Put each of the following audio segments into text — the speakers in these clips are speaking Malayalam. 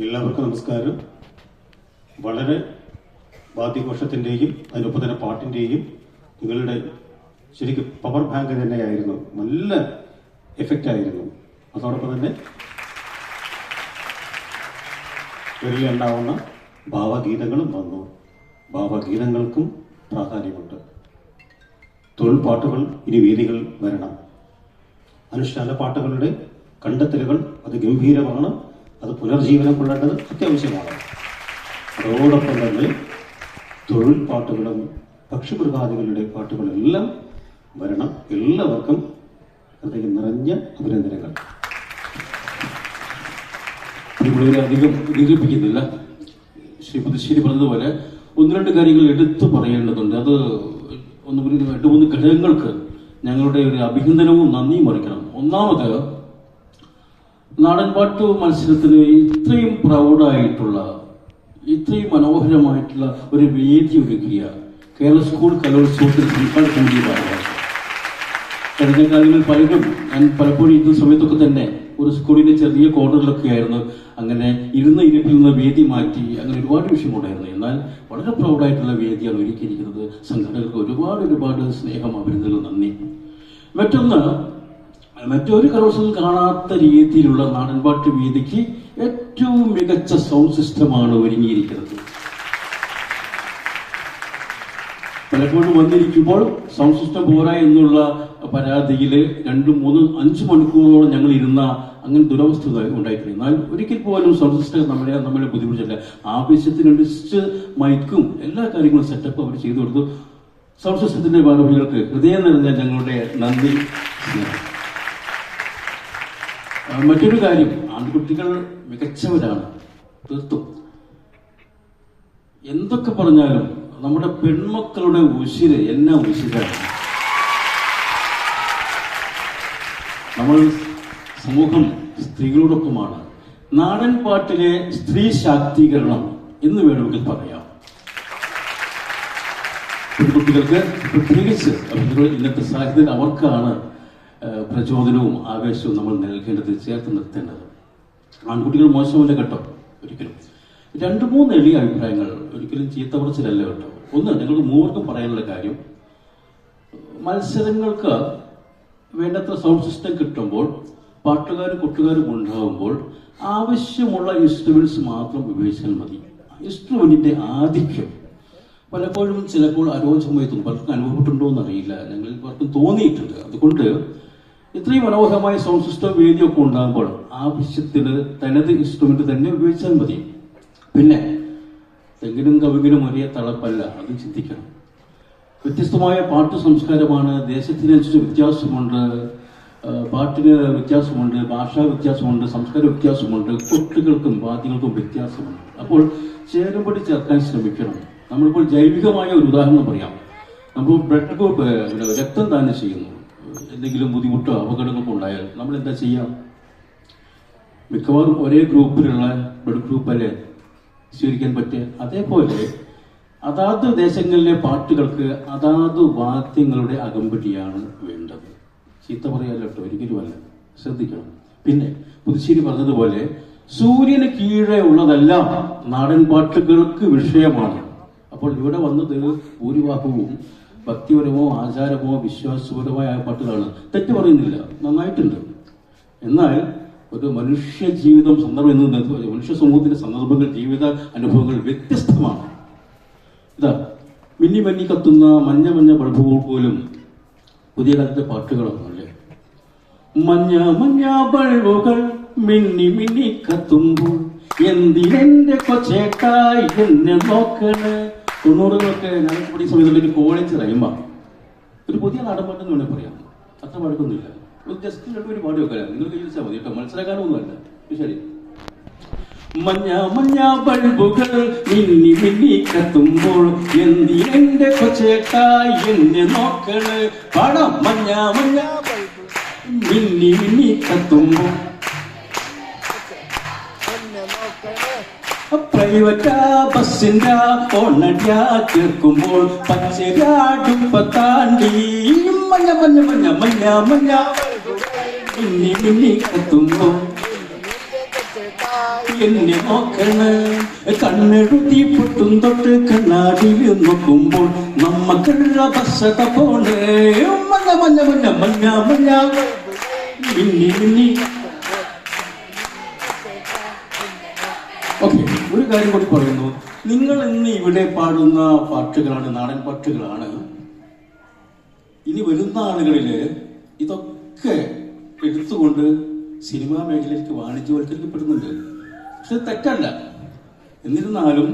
എല്ലാവർക്കും നമസ്കാരം. വളരെ വാദ്യഘോഷത്തിന്റെയും അതിനൊപ്പം തന്നെ പാട്ടിന്റെയും നിങ്ങളുടെ ശരിക്കും പവർ ബാങ്ക് തന്നെയായിരുന്നു. നല്ല എഫക്റ്റ് ആയിരുന്നു. അതോടൊപ്പം തന്നെ ഉണ്ടാവുന്ന ഭാവഗീതങ്ങളും വന്നു. ഭാവഗീതങ്ങൾക്കും പ്രാധാന്യമുണ്ട്. തൊഴിൽ പാട്ടുകൾ ഇനി വേദികൾ വരണം. അനുഷ്ഠാന പാട്ടുകളുടെ കണ്ടെത്തലുകൾ അത് ഗംഭീരമാണ്. അത് പുനർജീവനം കൊള്ളേണ്ടത് അത്യാവശ്യമാണ്. അതോടൊപ്പം തന്നെ തൊഴിൽ പാട്ടുകളും പക്ഷിമൃഗാദികളുടെ പാട്ടുകളെല്ലാം വരണം. എല്ലാവർക്കും ഹൃദയം നിറഞ്ഞ അഭിനന്ദനങ്ങൾ. ഇവിടെ അധികം ദീർഘിപ്പിക്കുന്നില്ല. ശ്രീ പുതുശ്ശേരി പറഞ്ഞതുപോലെ ഒന്ന് രണ്ട് കാര്യങ്ങൾ എടുത്തു പറയേണ്ടതുണ്ട്. അത് ഒന്ന് രണ്ട് മൂന്ന് ഘടകങ്ങൾക്ക് ഞങ്ങളുടെ ഒരു അഭിനന്ദനവും നന്ദിയും അറിയിക്കണം. ഒന്നാമത് നാടൻപാട്ട് മത്സരത്തിന് ഇത്രയും പ്രൗഡായിട്ടുള്ള ഇത്രയും മനോഹരമായിട്ടുള്ള ഒരു വേദി ഒരുക്കിയ കേരള സ്കൂൾ കലോത്സവത്തിൽ സംഘാടക കൂടിയതാണ് കഴിഞ്ഞ കാലങ്ങളിൽ പലരും ഞാൻ പലപ്പോഴും ഇരുന്ന സമയത്തൊക്കെ തന്നെ ഒരു സ്കൂളിന്റെ ചെറിയ കോർണറിലൊക്കെ ആയിരുന്നു. അങ്ങനെ ഇരുന്ന ഇരിപ്പിൽ നിന്ന് വേദി മാറ്റി അങ്ങനെ ഒരുപാട് വിഷയമുണ്ടായിരുന്നു എന്നാൽ വളരെ പ്രൗഡായിട്ടുള്ള വേദിയാണ് ഒരുക്കിയിരിക്കുന്നത്. സംഘടകർക്ക് ഒരുപാട് ഒരുപാട് സ്നേഹം അഭിനന്ദനങ്ങൾ നന്ദി. മറ്റൊന്ന് മറ്റൊരു കലോത്സവം കാണാത്ത രീതിയിലുള്ള നാടൻപാട്ട് വേദിക്ക് ഏറ്റവും മികച്ച സൗണ്ട് സിസ്റ്റമാണ് ഒരുങ്ങിയിരിക്കുന്നത്. പലപ്പോഴും വന്നിരിക്കുമ്പോൾ സൗണ്ട് സിസ്റ്റം പോരാ എന്നുള്ള പരാതിയിൽ രണ്ടും മൂന്നും അഞ്ച് മണിക്കൂറോളം ഞങ്ങൾ ഇരുന്ന അങ്ങനെ ദുരവസ്ഥ ഉണ്ടായിട്ടുണ്ട്. എന്നാൽ ഒരിക്കൽ പോലും സൗണ്ട് സിസ്റ്റം നമ്മളെ നമ്മളെ ബുദ്ധിമുട്ടില്ല ആവശ്യത്തിനനുസരിച്ച് മൈക്കും എല്ലാ കാര്യങ്ങളും സെറ്റപ്പ് അവർ ചെയ്തു കൊടുത്തു. സൗണ്ട് സിസ്റ്റത്തിന്റെ ഭാരവാഹികൾക്ക് ഹൃദയം നിറഞ്ഞ ഞങ്ങളുടെ നന്ദി. മറ്റൊരു കാര്യം. ആൺകുട്ടികൾ മികച്ചവരാണ്. തീർത്തും. എന്തൊക്കെ പറഞ്ഞാലും നമ്മുടെ പെൺമക്കളുടെ ഉശിര് എന്നാ ഉശിരാണ്. നമ്മൾ സമൂഹം സ്ത്രീകളോടൊപ്പമാണ്. നാടൻ പാട്ടിലെ സ്ത്രീ ശാക്തീകരണം എന്ന് വേണമെങ്കിൽ പറയാം. പെൺകുട്ടികൾക്ക് പ്രത്യേകിച്ച് അവരുടെ ഇന്നത്തെ സാഹചര്യത്തിൽ അവർക്കാണ് പ്രചോദനവും ആവേശവും നമ്മൾ നൽകേണ്ടത് ചേർത്ത് നിർത്തേണ്ടത്. ആൺകുട്ടികൾ മോശമല്ല കേട്ടോ ഒരിക്കലും. രണ്ട് മൂന്ന് എളിയ അഭിപ്രായങ്ങൾ ഒരിക്കലും ചീത്ത പറച്ചിലല്ല കേട്ടോ. ഒന്ന് നിങ്ങൾക്ക് മൂവർക്കും പറയാനുള്ള കാര്യം മത്സരങ്ങൾക്ക് വേണ്ടത്ര സൗണ്ട് സിസ്റ്റം കിട്ടുമ്പോൾ പാട്ടുകാരും കൊട്ടുകാരും ഉണ്ടാകുമ്പോൾ ആവശ്യമുള്ള ഇൻസ്ട്രുമെന്റ്സ് മാത്രം ഉപയോഗിച്ചാൽ മതി. ഇൻസ്ട്രുമെന്റിന്റെ ആധിക്യം പലപ്പോഴും ചിലപ്പോൾ അരോചകമായി തോന്നും. പലർക്കും അനുഭവപ്പെട്ടുണ്ടോ എന്നറിയില്ല ഞങ്ങളിൽ പലർക്കും തോന്നിയിട്ടുണ്ട്. അതുകൊണ്ട് ഇത്രയും മനോഹരമായ സൗണ്ട് സിസ്റ്റം വേദിയൊക്കെ ഉണ്ടാകുമ്പോൾ ആവശ്യത്തിന് തനത് ഇൻസ്ട്രുമെന്റ് തന്നെ ഉപയോഗിച്ചാൽ മതി. പിന്നെ തെങ്ങിനും കവിങ്ങിനും ഒരേ തളപ്പല്ല അത് ചിന്തിക്കണം. വ്യത്യസ്തമായ പാട്ട് സംസ്കാരമാണ് ദേശത്തിനനുസരിച്ച് വ്യത്യാസമുണ്ട് പാട്ടിന് വ്യത്യാസമുണ്ട് ഭാഷാ വ്യത്യാസമുണ്ട് സംസ്കാര വ്യത്യാസമുണ്ട് കുട്ടികൾക്കും വാദ്യങ്ങൾക്കും വ്യത്യാസമുണ്ട്. അപ്പോൾ ചേരുംപടി ചേർക്കാൻ ശ്രമിക്കണം. നമ്മളിപ്പോൾ ജൈവികമായ ഒരു ഉദാഹരണം പറയാം. നമ്മൾ ബ്ലഡ് ഗ്രൂപ്പ് രക്തം ദാനം ചെയ്യുന്നു. എന്തെങ്കിലും ബുദ്ധിമുട്ടോ അപകടങ്ങളോ ഉണ്ടായാൽ നമ്മൾ എന്താ ചെയ്യാം? മിക്കവാറും ഒരേ ഗ്രൂപ്പിലുള്ള ബ്ലഡ് ഗ്രൂപ്പ് അല്ലേ സ്വീകരിക്കാൻ പറ്റുക അതേപോലെ അതാത് ദേശങ്ങളിലെ പാട്ടുകൾക്ക് അതാത് വാദ്യങ്ങളുടെ അകമ്പടിയാണ് വേണ്ടത്. ചീത്ത പറയാലോ കേട്ടോ ഒരിക്കലുമല്ല ശ്രദ്ധിക്കണം. പിന്നെ പുതുശ്ശേരി പറഞ്ഞതുപോലെ സൂര്യന് കീഴെ ഉള്ളതെല്ലാം നാടൻ പാട്ടുകൾക്ക് വിഷയമാണ്. അപ്പോൾ ഇവിടെ വന്നത് ഭൂരിഭാഗവും ഭക്തിപരമോ ആചാരമോ വിശ്വാസപരമായ പാട്ടുകളാണ്. തെറ്റ് പറയുന്നില്ല. നന്നായിട്ടുണ്ട്. എന്നാൽ ഒരു മനുഷ്യ ജീവിതം സന്ദർഭം എന്ന് മനുഷ്യ സമൂഹത്തിന്റെ സന്ദർഭങ്ങൾ ജീവിത അനുഭവങ്ങൾ വ്യത്യസ്തമാണ്. ഇതാ മിന്നി മന്നി കത്തുന്ന മഞ്ഞ മഞ്ഞ ബൾബുകൾ പോലും പുതിയ കാലത്തെ പാട്ടുകളൊന്നുമല്ലേ മഞ്ഞ മഞ്ഞ ബൾബുകൾ മിന്നി മിന്നി കത്തുമ്പോൾ എന്തിനെന്റെ കൊച്ചേട്ടായി എന്നെ നോക്കണേ? തൊണ്ണൂറുകളൊക്കെ ഞാൻ പഠിക്കുന്ന സമയത്തുള്ള ഒരു കോളേജ് റൈമ ഒരു പുതിയ നാടൻ എന്ന് വേണമെങ്കിൽ പറയാം. അത്ര വഴക്കൊന്നുമില്ല. ജസ്റ്റ് രണ്ടുപേര് പാടി വെക്കാം നിങ്ങൾക്ക് ചോദിച്ചാൽ മതി കേട്ടോ. മത്സരക്കാരൊന്നുമല്ല ശരി. മഞ്ഞ മഞ്ഞ ബൾബുകൾ മിന്നി മിന്നി കത്തുമ്പോൾ എന്തി എന്റെ കൊച്ചേട്ടായി എന്നെ നോക്കണ് പണം മഞ്ഞ മഞ്ഞ മിന്നി മിന്നി കത്തുമ്പോൾ പ്രൈവറ്റ് ബസ്സിന്റെ ഓണടിയാ കേൾക്കുമ്പോൾ പച്ചരാടുപ്പത്താണ്ടി മഞ്ഞ മഞ്ഞ മഞ്ഞ മഞ്ഞ മഞ്ഞ. മിന്നി മിന്നി കത്തുമ്പോ എന്നെ നോക്കണ്. കണ്ണെഴുതി പൊട്ടും തൊട്ട് കണ്ണാടിയിൽ നോക്കുമ്പോൾ നമ്മക്കുള്ള വശത പോണേ. മഞ്ഞ മഞ്ഞ മഞ്ഞ മഞ്ഞ മഞ്ഞ. മിന്നി മിന്നി. ഓക്കെ. കാര്യം കൂടി പറയുന്നു. നിങ്ങൾ ഇന്ന് ഇവിടെ പാടുന്ന പാട്ടുകളാണ് നാടൻ പാട്ടുകളാണ്. ഇനി വരുന്ന ആളുകളിൽ ഇതൊക്കെ എടുത്തുകൊണ്ട് സിനിമാ മേഖലയിലേക്ക് വാണിജ്യവൽക്കരിക്കപ്പെടുന്നുണ്ട്. പക്ഷെ തെറ്റല്ല. എന്നിരുന്നാലും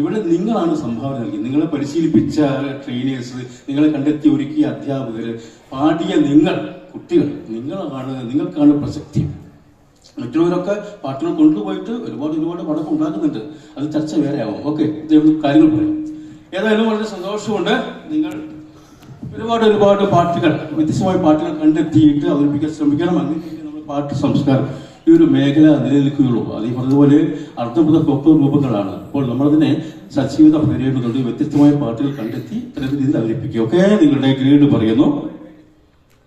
ഇവിടെ നിങ്ങളാണ് സംഭാവന നൽകി നിങ്ങളെ പരിശീലിപ്പിച്ച ട്രെയിനേഴ്സ് നിങ്ങളെ കണ്ടെത്തി ഒരുക്കിയ അധ്യാപകർ പാടിയ നിങ്ങൾ കുട്ടികൾ നിങ്ങളാണ് നിങ്ങൾക്കാണ് പ്രസക്തി. മറ്റുള്ളവരൊക്കെ പട്ടണം കൊണ്ടുപോയിട്ട് ഒരുപാട് ഒരുപാട് പടക്കം ഉണ്ടാക്കുന്നുണ്ട്. അത് ചർച്ച വേറെ ആവും ഓക്കെ കാര്യങ്ങൾ പറയും. ഏതായാലും വളരെ സന്തോഷമുണ്ട്. നിങ്ങൾ ഒരുപാട് ഒരുപാട് പാട്ടുകൾ വ്യത്യസ്തമായ പാട്ടുകൾ കണ്ടെത്തിയിട്ട് അവതരിപ്പിക്കാൻ ശ്രമിക്കണം. അങ്ങനെ നമ്മൾ പാട്ട് സംസ്കാരം ഈ ഒരു മേഖല നിലനിൽക്കുകയുള്ളൂ. അത് ഈ പറഞ്ഞതുപോലെ അർത്ഥബുദ്ധ കൊപ്പ് രൂപങ്ങളാണ് അപ്പോൾ നമ്മളതിനെ സജീവത പകരേണ്ടതുണ്ട് വ്യത്യസ്തമായ പാട്ടുകൾ കണ്ടെത്തി തരത്തിൽ രീതിയിൽ അവതരിപ്പിക്കുക. ഓക്കെ നിങ്ങളുടെ ഗ്രേഡ് പറയുന്നു.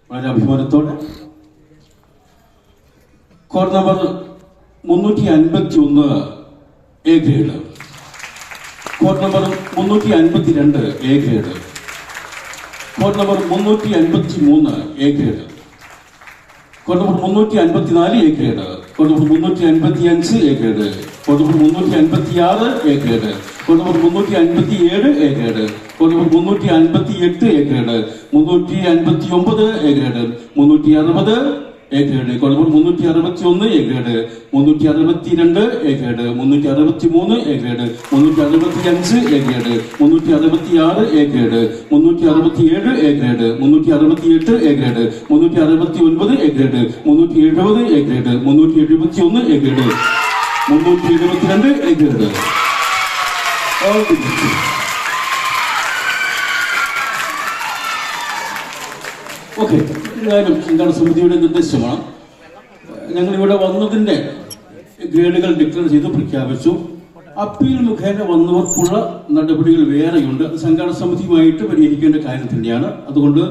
വളരെ അഭിമാനത്തോടെ. കോഡ് നമ്പർ മുന്നൂറ്റി അൻപത്തി ഒന്ന് എ ഗ്രേഡ്. കോഡ് നമ്പർ മുന്നൂറ്റി അൻപത്തി രണ്ട് എ ഗ്രേഡ്. കോഡ് നമ്പർ മുന്നൂറ്റി അൻപത്തി മൂന്ന് എ ഗ്രേഡ്. കോഡ് നമ്പർ മുന്നൂറ്റി അൻപത്തി നാല് എ ഗ്രേഡ്. കോഡ് നമ്പർ മുന്നൂറ്റി അൻപത്തി അഞ്ച് എ ഗ്രേഡ്. കോഡ് നമ്പർ മുന്നൂറ്റി അൻപത്തി ആറ് എ ഗ്രേഡ്. കോഡ് നമ്പർ മുന്നൂറ്റി അൻപത്തി ഏഴ് എ ഗ്രേഡ്. കോഡ് നമ്പർ മുന്നൂറ്റി അൻപത്തി എട്ട് എ ഗ്രേഡ്. മുന്നൂറ്റി അൻപത്തി ഒമ്പത് എ ഗ്രേഡ്. മുന്നൂറ്റി അറുപത് എ ഗ്രേഡ് കോഡ് നമ്പർ മുന്നൂറ്റി അറുപത്തി ഒന്ന് എ ഗ്രേഡ് മുന്നൂറ്റി അറുപത്തി രണ്ട് എ ഗ്രേഡ് മുന്നൂറ്റി അറുപത്തി മൂന്ന് എ ഗ്രേഡ് മുന്നൂറ്റി അറുപത്തി അഞ്ച് എ ഗ്രേഡ് മുന്നൂറ്റി അറുപത്തി ആറ് എ ഗ്രേഡ് മുന്നൂറ്റി അറുപത്തി ഏഴ് എ ഗ്രേഡ് മുന്നൂറ്റി അറുപത്തി എട്ട് എ ഗ്രേഡ് മുന്നൂറ്റി അറുപത്തി ഒൻപത് എ ഗ്രേഡ് മുന്നൂറ്റി എഴുപത് എ ഗ്രേഡ് മുന്നൂറ്റി എഴുപത്തി ഒന്ന് എ ഗ്രേഡ് മുന്നൂറ്റി എഴുപത്തിരണ്ട് A grade All the best. Okay എന്തായാലും എന്താണ് സമിതിയുടെ നിർദ്ദേശമാണ്? ഞങ്ങൾ ഇവിടെ വന്നതിന്റെ ഗ്രേഡുകൾ ഡിക്ലെയർ ചെയ്ത് പ്രഖ്യാപിച്ചു. അപ്പീൽ മുഖേന വന്നവർക്കുള്ള നടപടികൾ വേറെയുണ്ട്. അത് സംഘാടന സമിതിയുമായിട്ട് പരിഹരിക്കേണ്ട കാര്യം തന്നെയാണ് അതുകൊണ്ട്